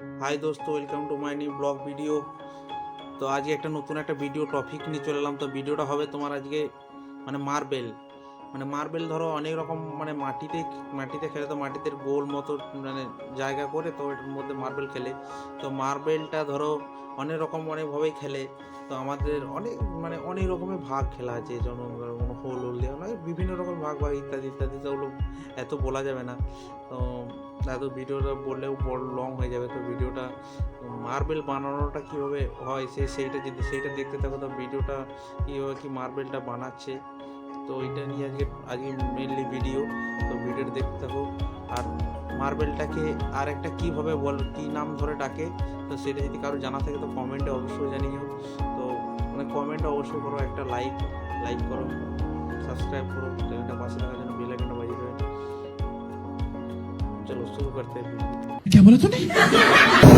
High দোস্ত welcome to my new vlog video তো আজকে একটা নতুন একটা ভিডিও টপিক নিয়ে চলে এলাম। তো ভিডিওটা হবে তোমার আজকে মানে মার্বেল মানে মার্বেল ধরো অনেক রকম মানে মাটিতে মাটিতে খেলে তো মাটিতে গোল মতো মানে জায়গা করে তো এটার মধ্যে মার্বেল খেলে। তো মার্বেলটা ধরো অনেক রকম অনেকভাবেই খেলে। তো আমাদের অনেক মানে অনেক রকমের ভাগ খেলা আছে। যেমন হোল হোল মানে বিভিন্ন রকম ভাগ ভাগ ইত্যাদি ইত্যাদি তো এত বলা যাবে না। তো এত ভিডিওটা বললেও বড় লং হয়ে যাবে। তো ভিডিওটা মার্বেল বানানোটা কীভাবে হয়, সে সেইটা যদি সেইটা দেখতে থাকো, তো ভিডিওটা কীভাবে কি মার্বেলটা বানাচ্ছে? তো এটা নিয়ে আজকে আজকে মেনলি ভিডিও তো ভিডিওটা দেখতে থাকো। আর মার্বেলটাকে আর একটা কীভাবে বল, কী নাম ধরে ডাকে, তো সেটা যদি কারও জানা থাকে, তো কমেন্টে অবশ্যই জানিও। তো মানে কমেন্টে অবশ্যই করো একটা লাইক লাইক করো সাবস্ক্রাইব করো চ্যানেলটা পাশে থাকার জন্য चलो शुरू करते हैं क्या बोला तूने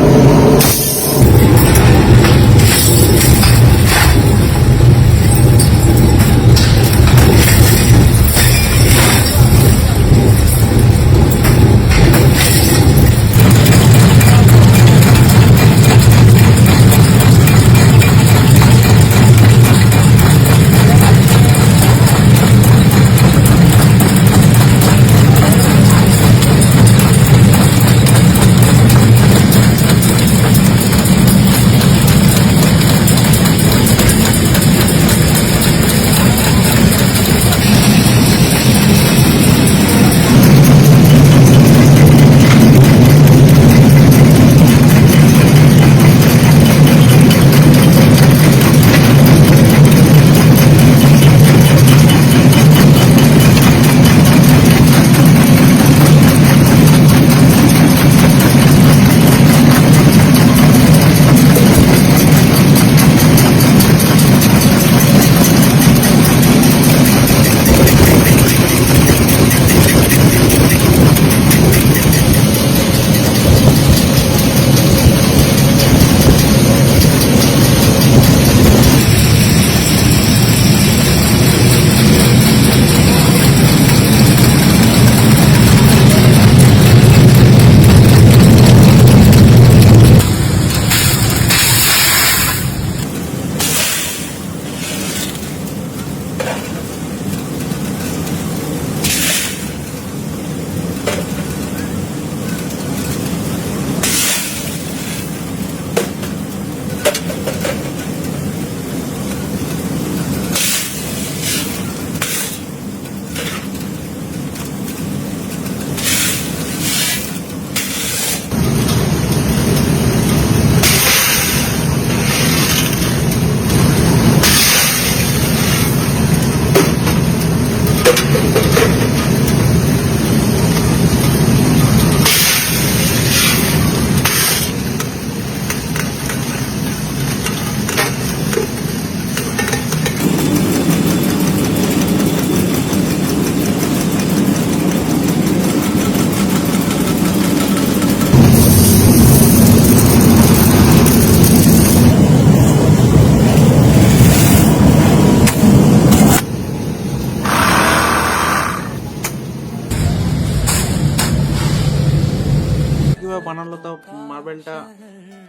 কীভাবে বানালো তাও মার্বেলটা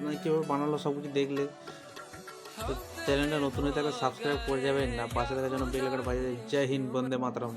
মানে কীভাবে বানালো সব কিছু দেখলে। তো চ্যানেলটা নতুন হয়ে থাকলে সাবস্ক্রাইব করে যাবেন না পাশে থাকার জন্য বেল বাজে বাজিয়ে জয় হিন্দ, বন্দে মাতরম।